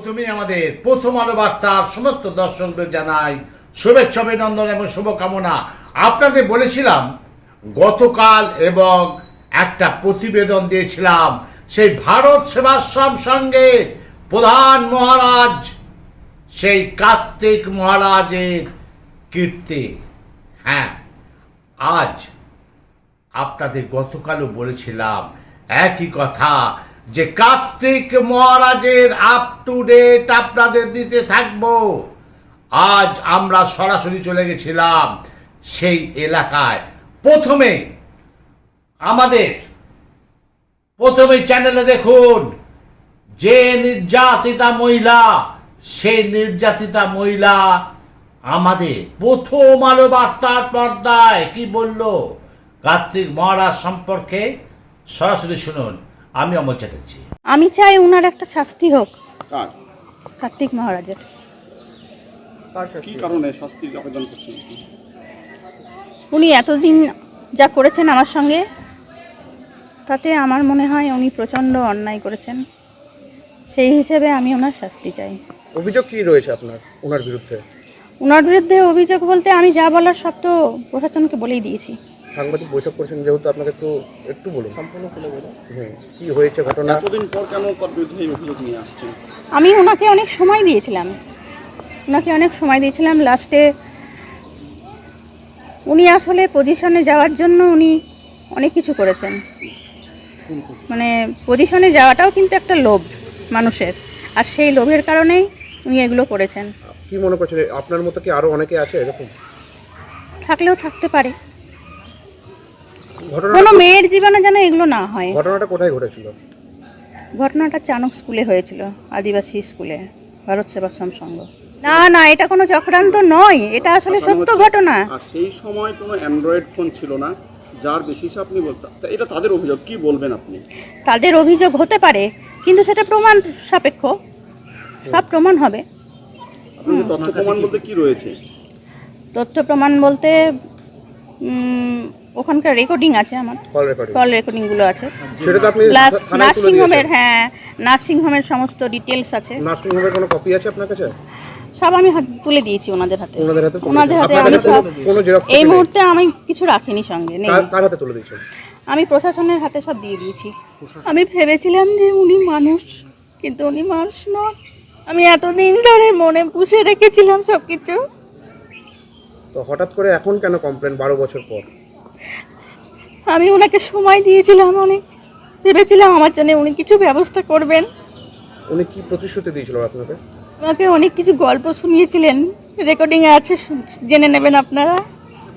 প্রথমে আমাদের প্রথম আলো বার্তার সমস্ত দর্শকদের জানাই শুভেচ্ছা, অভিনন্দন এবং শুভকামনা। আপনাদের বলেছিলাম, গতকাল এবং একটা প্রতিবেদন দিয়েছিলাম, সেই ভারত সেবাশ্রম সঙ্গে প্রধান মহারাজ, সেই কার্তিক মহারাজের কীর্তি। হ্যাঁ আজ আপনাদের গতকালও বলেছিলাম, একই কথা যে কার্তিক মহারাজের আপ টু ডেট আপনাদের দিতে থাকব। আজ আমরা সরাসরি চলে গেছিলাম সেই এলাকায়। প্রথমে আমাদের, প্রথমে চ্যানেলে দেখুন, যে নির্যাতিতা মহিলা, সেই নির্যাতিতা মহিলা আমাদের প্রথম আলো বার্তার পর্দায় কি বলল? কার্তিক মহারাজ সম্পর্কে সরাসরি শুনুন। আমি অমর চ্যাটার্জি। আমি চাই ওনার একটা শাস্তি হোক। কার? কার্তিক মহারাজের। কি কারণে শাস্তির আবেদন করছেন উনি এতদিন যা করেছেন আমার সঙ্গে তাতে আমার মনে হয় উনি প্রচণ্ড অন্যায় করেছেন। সেই হিসেবে আমি ওনার শাস্তি চাই। অভিযোগ কি রয়েছে আপনার ওনার বিরুদ্ধে? ওনার বিরুদ্ধে অভিযোগ বলতে আমি যা বলার সব তো প্রশাসনকে বলেই দিয়েছি। সাংবাদিক বৈঠক করেছেন যেহেতু আপনাকে একটু একটু বলুন। সম্পূর্ণ খুলে বলুন। কি হয়েছে ঘটনা? এতদিন পর কেন তার বিরুদ্ধে অভিযোগ নিয়ে আসছেন? আমি ওনাকে অনেক সময় দিয়েছিলাম। ওনাকে অনেক সময় দিয়েছিলাম। লাস্টে উনি আসলে পজিশনে যাওয়ার জন্য উনি অনেক কিছু করেছেন। মানে পজিশনে যাওয়াটাও কিন্তু একটা লোভ মানুষের। আর সেই লোভের কারণেই উনি এগুলো করেছেন। কি মনে করছেন? আপনার মতো কি আরও অনেকে আছে এরকম? থাকলেও থাকতে পারে। কোনো মেয়ের জীবনে যেন এগুলো না হয়। ঘটনাটা কোথায় ঘটেছিল? ঘটনাটা চাণক স্কুলে হয়েছিল আদিবাসী স্কুলে ভারত সেবাশ্রম সংঘ। না না এটা কোনো চক্রান্ত নয় এটা আসলে সত্য ঘটনা। আর সেই সময় কোনো অ্যান্ড্রয়েড ফোন ছিল না যার বেশিসে আপনি বলতে তা এটা তাদের অভিযোগ কি বলবেন আপনি? তাদের অভিযোগ হতে পারে কিন্তু সেটা প্রমাণ সাপেক্ষ। সব প্রমাণ হবে। আপনাদের তথ্য প্রমাণ বলতে কি রয়েছে? তথ্য প্রমাণ বলতে ওখানকার রেকর্ডিং আছে আমার। কল রেকর্ডিং রেকর্ডিংগুলো আছে। প্লাস নার্সিংহোমের দিয়েছেন। হ্যাঁ নার্সিংহোমের সমস্ত ডিটেলস আছে। নার্সিং হোমের কোনো কপি আছে আপনার কাছে? সব আমি হাত- তুলে দিয়েছি ওনাদের হাতে। ওনাদের হাতে আমি সব এই মুহূর্তে আমি কিছু রাখিনি সঙ্গে নেই। কার কার হাতে তুলে দিয়েছেন? আমি প্রশাসনের হাতে সব দিয়ে দিয়েছি। আমি ভেবেছিলাম যে উনি মানুষ কিন্তু উনি মানুষ নন। আমি এতদিন ধরে মনে পুষে রেখেছিলাম সব কিছু তো হঠাৎ করে এখন কেন কমপ্লেন বারো বছর পর? আমি ওনাকে সময় দিয়েছিলাম অনেক ভেবেছিলাম আমার জন্য উনি কিছু ব্যবস্থা করবেন। উনি কি প্রতিশ্রুতি দিয়েছিল আপনাকে? আমাকে অনেক কিছু গল্প শুনিয়েছিলেন রেকর্ডিংয়ে আছে জেনে নেবেন আপনারা।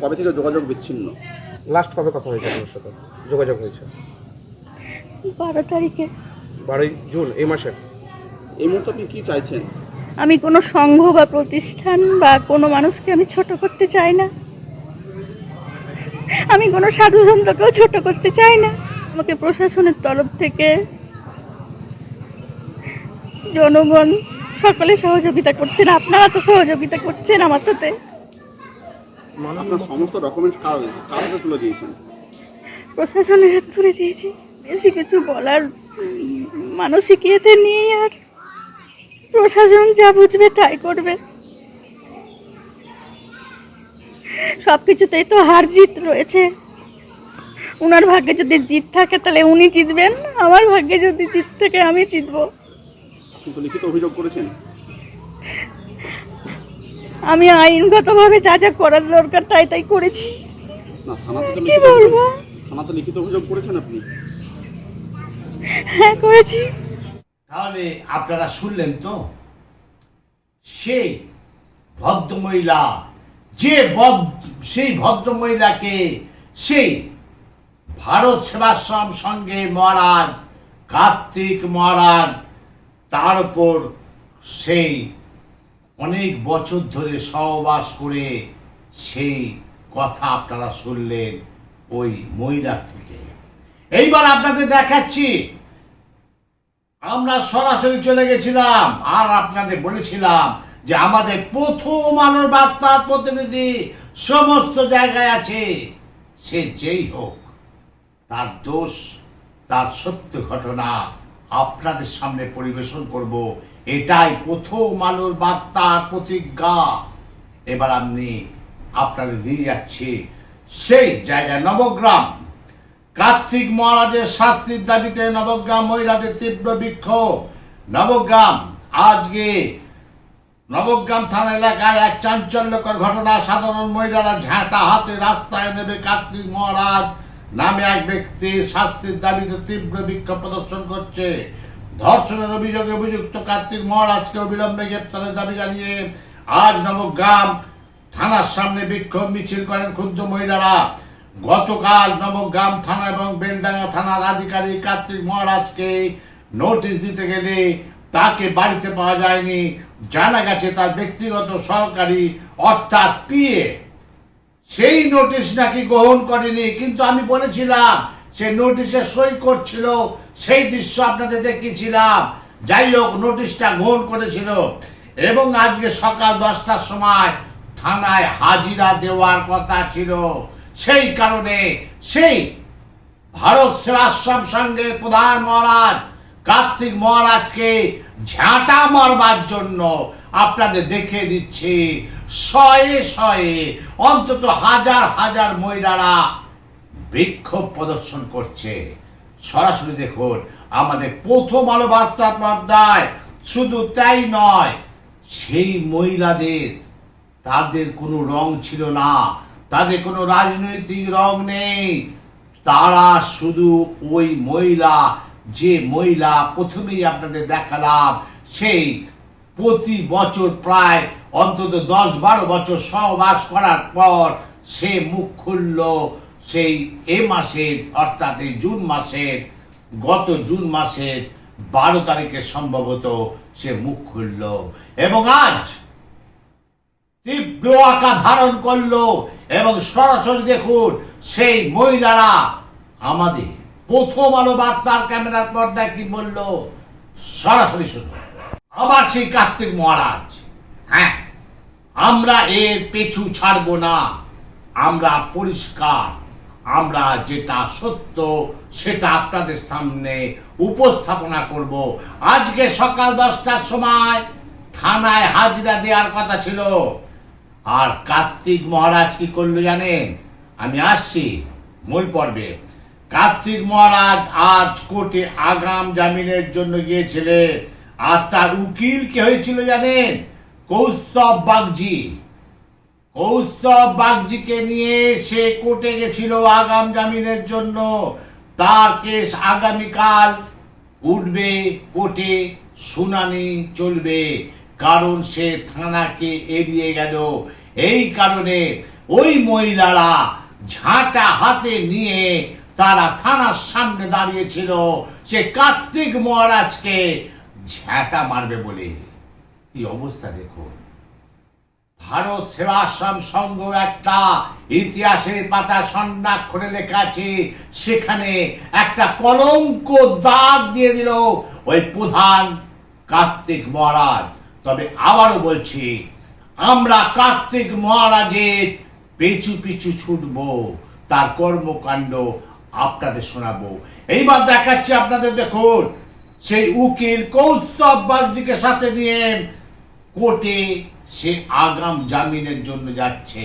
কবে থেকে যোগাযোগ বিচ্ছিন্ন? লাস্ট কবে কথা হয়েছে আপনার সাথে? যোগাযোগ হয়েছে? বারো তারিখে। বারোই জুন এই মাসে? এই মুহূর্তে আপনি কি চাইছেন? আমি কোনো সংঘ বা প্রতিষ্ঠান বা কোনো মানুষকে আমি ছোট করতে চাই না। আমি কোনো সাধু সন্তকেও ছোট করতে চাই না। আমাকে প্রশাসনের তরফ থেকে জনগণ সকলে সহযোগিতা করছেন আপনারা তো সহযোগিতা করছেন আমার সাথে। আপনার সমস্ত ডকুমেন্টস তুলে দিয়েছেন? প্রশাসনের হাত তুলে দিয়েছি। বেশি কিছু বলার মানসিক ইয়েতে নেই আর। প্রশাসন যা বুঝবে তাই করবে। সব কিছুতেই তো হার জিত রয়েছে। ওনার ভাগ্যে যদি জিত থাকে তাহলে উনি জিতবেন। আমার ভাগ্যে যদি জিত থাকে আমি জিতবো। লিখিত অভিযোগ করেছেন। আমি আইনগতভাবে যা যা করার দরকার তাই তাই করেছি। না থানাতে তো কি বলব? থানাতে লিখিত অভিযোগ করেছেন আপনি? হ্যাঁ করেছি। তাহলে আপনারা শুনলেন তো? সেই ভদ্রমহিলা যে সেই ভদ্রমহিলাকে সেই ভারত সেবাশ্রম সঙ্গে মহারাজ কার্তিক মহারাজ, তার উপর সেই অনেক বছর ধরে সহবাস করে সেই কথা আপনারা শুনলেন ওই মহিলার থেকে। এইবার আপনাদের দেখাচ্ছি, আমরা সরাসরি চলে গেছিলাম, আর আপনাদের বলেছিলাম যে আমাদের প্রথম আলোর বার্তার প্রতিনিধি সমস্ত জায়গায় আছে, সে যেই হোক, তার দোষ, তার সত্য ঘটনা আপনাদের সামনে পরিবেশন করব। এটাই প্রথম আলোর বার্তার প্রতিজ্ঞা। এবার আমি আপনাদের দিয়ে যাচ্ছি সেই জায়গায় নবগ্রাম। কার্তিক মহারাজের শাস্তির দাবিতে নবগ্রাম মহিলাদের তীব্র বিক্ষোভ। নবগ্রাম, আজকে নবগ্রাম থানা এলাকায় এক চাঞ্চল্যকর ঘটনা সাধারণ মহিলারা ঝাঁটা হাতে রাস্তায় নেবে কার্তিক মহারাজ নামে এক ব্যক্তি শাস্তির দাবিতে তীব্র বিক্ষোভ প্রদর্শন করছে। ধর্ষণের অভিযোগে অভিযুক্ত কার্তিক মহারাজকে অবিলম্বে গ্রেপ্তারের দাবি জানিয়ে আজ নবগ্রাম থানার সামনে বিক্ষোভ মিছিল করেন ক্ষুদ্র মহিলারা। গতকাল নবগ্রাম থানা এবং বেলডাঙ্গা থানার আধিকারিক কার্তিক মহারাজকে নোটিশ দিতে গেলে তাকে বাড়িতে পাওয়া যায়নি। জানা গেছে তার ব্যক্তিগত সহকারী, অর্থাৎ পিএ। সেই নোটিশ নাকি গ্রহণ করেনি, কিন্তু আমি বলেছিলাম, সে নোটিশে সই করছিল, সেই দৃশ্য আপনাদের দেখিয়েছিলাম। যাই হোক, নোটিশটা গ্রহণ করেছিল। এবং আজকে সকাল দশটার সময় থানায় হাজিরা দেওয়ার কথা ছিল। সেই কারণে সেই ভারত সেবাশ্রম সঙ্গে প্রধান মহারাজ, কার্তিক মহারাজকে ঝাঁটা মারবার জন্য আপনাদের দেখে দিচ্ছি, শয়ে শয়ে অন্তত হাজার হাজার মহিলারা বিক্ষোভ প্রদর্শন করছে। সরাসরি দেখুন, আমাদের প্রথম আলো বার্তা পর্দায় শুধু তাই নয়, সেই মহিলাদের, তাদের কোনো রং ছিল না, তাদের কোনো রাজনৈতিক রং নেই, তারা শুধু ওই মহিলা যে মহিলা প্রথমেই আপনাদের দেখালাম, সেই প্রতি বছর প্রায় অন্তত দশ বারো বছর সহবাস করার পর সে মুখ খুলল। সেই এ মাসের, অর্থাৎ এই জুন মাসের, গত জুন মাসের বারো তারিখে সম্ভবত সে মুখ খুলল এবং আজ তীব্র আকার ধারণ করল এবং সরাসরি দেখুন, সেই মহিলারা আমাদের প্রথম আলো বার্তার ক্যামেরার পর্দায় কি বলল? সরাসরি শুনুন। আবার সেই কার্তিক মহারাজ। হ্যাঁ আমরা এর পেছু ছাড়বো না। আমরা পরিষ্কার। আমরা যেটা সত্য, সেটা আপনাদের সামনে উপস্থাপনা করব। আজকে সকাল দশটার সময় থানায় হাজিরা দেওয়ার কথা ছিল। আর কার্তিক মহারাজ কি করল জানেন? আমি আসছি মূল পর্বে। কার্তিক মহারাজ আজ কোর্টে আগাম জামিনের জন্য গিয়েছিলেন। আর তার উকিল কে হয়েছিল জানেন? কৌস্তব বাগজি কৌস্তব বাগজিকে নিয়ে সে কোর্টে গেছিল আগাম জামিনের জন্য। তার কেস আগামীকাল উঠবে, কোর্টে শুনানি চলবে। কারণ সে থানাকে এড়িয়ে গেল। এই কারণে ওই মহিলারা ঝাঁটা হাতে নিয়ে তারা থানার সামনে দাঁড়িয়েছিল সে কার্তিক মহারাজকে ঝাঁটা মারবে বলে। কি অবস্থা দেখুন। ভারত সেবাশ্রম সংঘ একটা ইতিহাসের পাতা স্বর্ণাক্ষরে লেখা আছে, সেখানে একটা কলঙ্ক দাগ দিয়ে দিল ওই প্রধান কার্তিক মহারাজ। তবে আবারও বলছি, আমরা কার্তিক মহারাজের পিছু পিছু ছুটব, তার কর্মকাণ্ড আপনাদের শোনাবো। এইবার দেখাচ্ছি আপনাদের দেখুন, সেই উকিল কৌস্তব বাগজিকে সাথে নিয়ে কোর্টে সে আগাম জামিনের জন্য যাচ্ছে।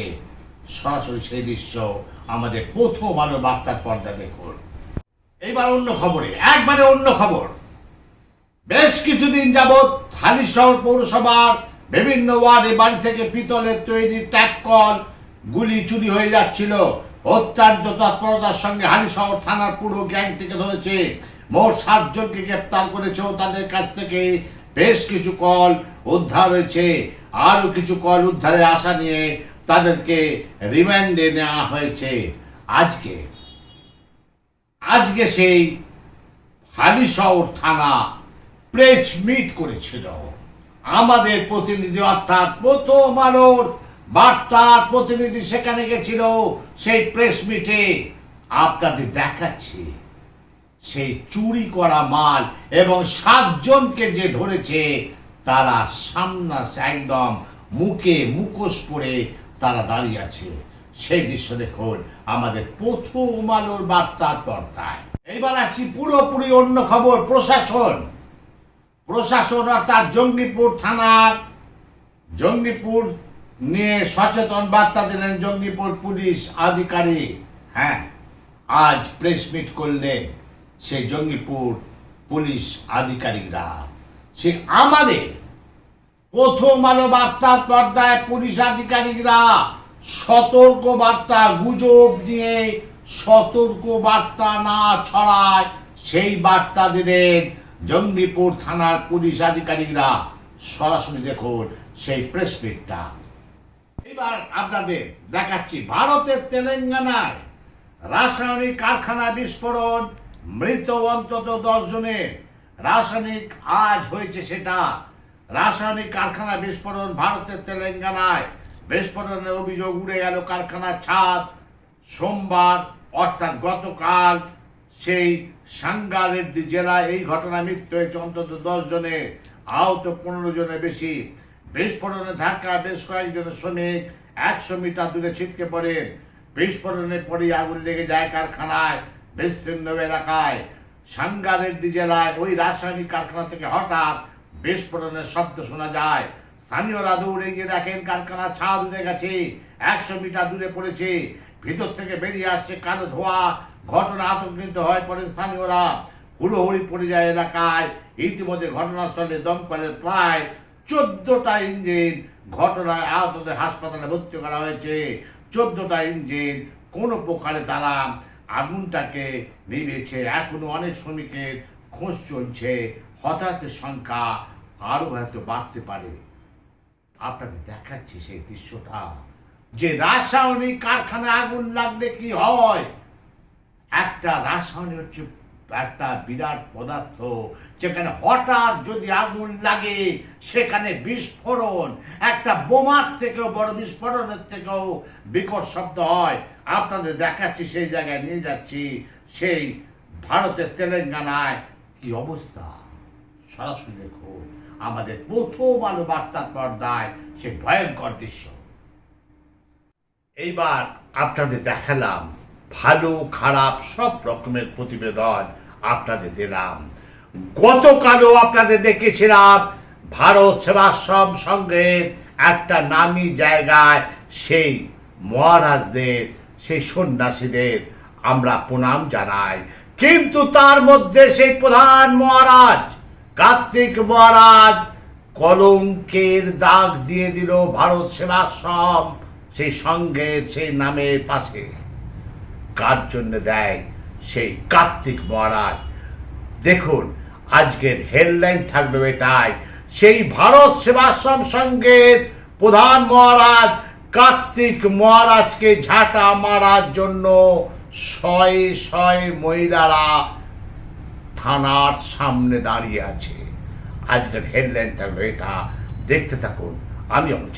সরাসরি সেই দৃশ্য আমাদের প্রথম আলো বার্তার পর্দা দেখুন। এইবার অন্য খবরে, একবারে অন্য খবর। বেশ কিছুদিন যাবৎ হালিশহর পৌরসভার বিভিন্ন ওয়ার্ডে বাড়ি থেকে পিতলের তৈরি ট্যাপ কল গুলি চুরি হয়ে যাচ্ছিল। অত্যন্ত তৎপরতার সঙ্গে হালিশহর থানার পুরো গ্যাংটিকে ধরেছে। মোট সাতজনকে গ্রেপ্তার করেছে ও তাদের কাছ থেকে বেশ কিছু কল উদ্ধার হয়েছে। আরও কিছু কল উদ্ধারে আসা নিয়ে তাদেরকে রিমান্ডে নেওয়া হয়েছে। আজকে আজকে সেই হালিশহর থানা প্রেস মিট করেছিল। আমাদের প্রতিনিধি অর্থাৎ প্রথম আলোর বার্তার প্রতিনিধি সেখানে গেছিল, সেই প্রেস মিটে আপনাদের দেখাচ্ছি, সেই চুরি করা মাল এবং সাতজনকে যে ধরেছে, তারা সামনা একদম মুখে মুখোশ পরে তারা দাঁড়িয়ে আছে। সেই দৃশ্য দেখুন আমাদের প্রথম আলোর বার্তার পর্দায়। এইবার আসি পুরোপুরি অন্য খবর, প্রশাসন। প্রশাসন অর্থাৎ জঙ্গিপুর থানার, জঙ্গিপুর নিয়ে সচেতন বার্তা দিলেন জঙ্গিপুর পুলিশ আধিকারিক। হ্যাঁ আজ প্রেস মিট করলেন সে জঙ্গিপুর পুলিশ আধিকারিকরা। সে আমাদের প্রথম আলো বার্তার পর্দায় পুলিশ আধিকারিকরা সতর্ক বার্তা, গুজব নিয়ে সতর্ক বার্তা না ছড়ায়, সেই বার্তা দিলেন জঙ্গিপুর থানার পুলিশ আধিকারিকরা। সরাসরি দেখুন সেই প্রেস মিটটা এবার আপনাদের দেখাচ্ছি ভারতের তেলেঙ্গানায় রাসায়নিক কারখানা বিস্ফোরণ, মৃত অন্তত দশ জনের। রাসায়নিক আজ হয়েছে সেটা। রাসায়নিক কারখানা বিস্ফোরণ ভারতের তেলেঙ্গানায়। বিস্ফোরণের অভিযোগ উড়ে গেল কারখানার ছাদ। সোমবার, অর্থাৎ গতকাল, সেই সাঙ্গারেড্ডি জেলায় এই ঘটনা মৃত্যু হয়েছে অন্তত দশ জনের। আহত পনেরো জনের বেশি। বিস্ফোরণে ধাক্কা বেশ কয়েকজন শ্রমিক একশো মিটার দূরে ছিটকে পড়েন বিস্ফোরণের পরেই আগুন লেগে যায় কারখানায়, বিস্তীর্ণ এলাকায়। সাঙ্গারেড্ডি জেলায় ওই রাসায়নিক কারখানা থেকে হঠাৎ বিস্ফোরণের শব্দ শোনা যায়। স্থানীয়রা দৌড়ে গিয়ে দেখেন কারখানার ছাদ উঠে গেছে, একশো মিটার দূরে পড়েছে। ভিতর থেকে বেরিয়ে আসছে কালো ধোঁয়া। ঘটনা আতঙ্কিত হয়ে পরে স্থানীয়রা। হুড়োহুড়ি পড়ে যায় এলাকায় ইতিমধ্যে ঘটনাস্থলে দমকলের প্রায় চোদ্দটা ইঞ্জিন ঘটনায় আহতদের হাসপাতালে ভর্তি করা হয়েছে। চোদ্দটা ইঞ্জিন কোনো প্রকারে তারা আগুনটাকে নিভেছে। এখনও অনেক শ্রমিকের খোঁজ চলছে। হতাহতের সংখ্যা আরও হয়তো বাড়তে পারে। আপনাদের দেখাচ্ছি সেই দৃশ্যটা। যে রাসায়নিক কারখানায় আগুন লাগলে কি হয়? একটা রাসায়নিক হচ্ছে একটা বিরাট পদার্থ। যেখানে হঠাৎ যদি আগুন লাগে, সেখানে বিস্ফোরণ। একটা বোমার থেকেও, বড় বিস্ফোরণের থেকেও বিকট শব্দ হয়। আপনাদের দেখাচ্ছি, সেই জায়গায় নিয়ে যাচ্ছি। সেই ভারতের তেলেঙ্গানায় কি অবস্থা? সরাসরি দেখুন, আমাদের প্রথম আলো বার্তার পর্দায় সে ভয়ঙ্কর দৃশ্য। এইবার আপনাদের দেখালাম ভালো, খারাপ, সব রকমের প্রতিবেদন। আপনাদের দিলাম। গতকালও আপনাদের দেখেছিলাম, ভারত সেবাশ্রম সংঘের একটা নামি জায়গায় সেই মহারাজদের, সেই সন্ন্যাসীদের আমরা প্রণাম জানাই। কিন্তু তার মধ্যে সেই প্রধান মহারাজ, কার্তিক মহারাজ কলঙ্কের দাগ দিয়ে দিল ভারত সেবাশ্রম, সেই সঙ্গের সেই নামের পাশে। কার জন্য দেয়? সেই কার্তিক মহারাজ। দেখুন, আজকের হেডলাইন থাকবে এটাই। সেই ভারত সেবাশ্রম সংঘের প্রধান মহারাজ কার্তিক মহারাজকে ঝাঁটা মারার জন্য শয়ে শয়ে মহিলারা থানার সামনে দাঁড়িয়ে আছে। আজকের হেডলাইন থাকবে এটা। দেখতে থাকুন, আমি অমর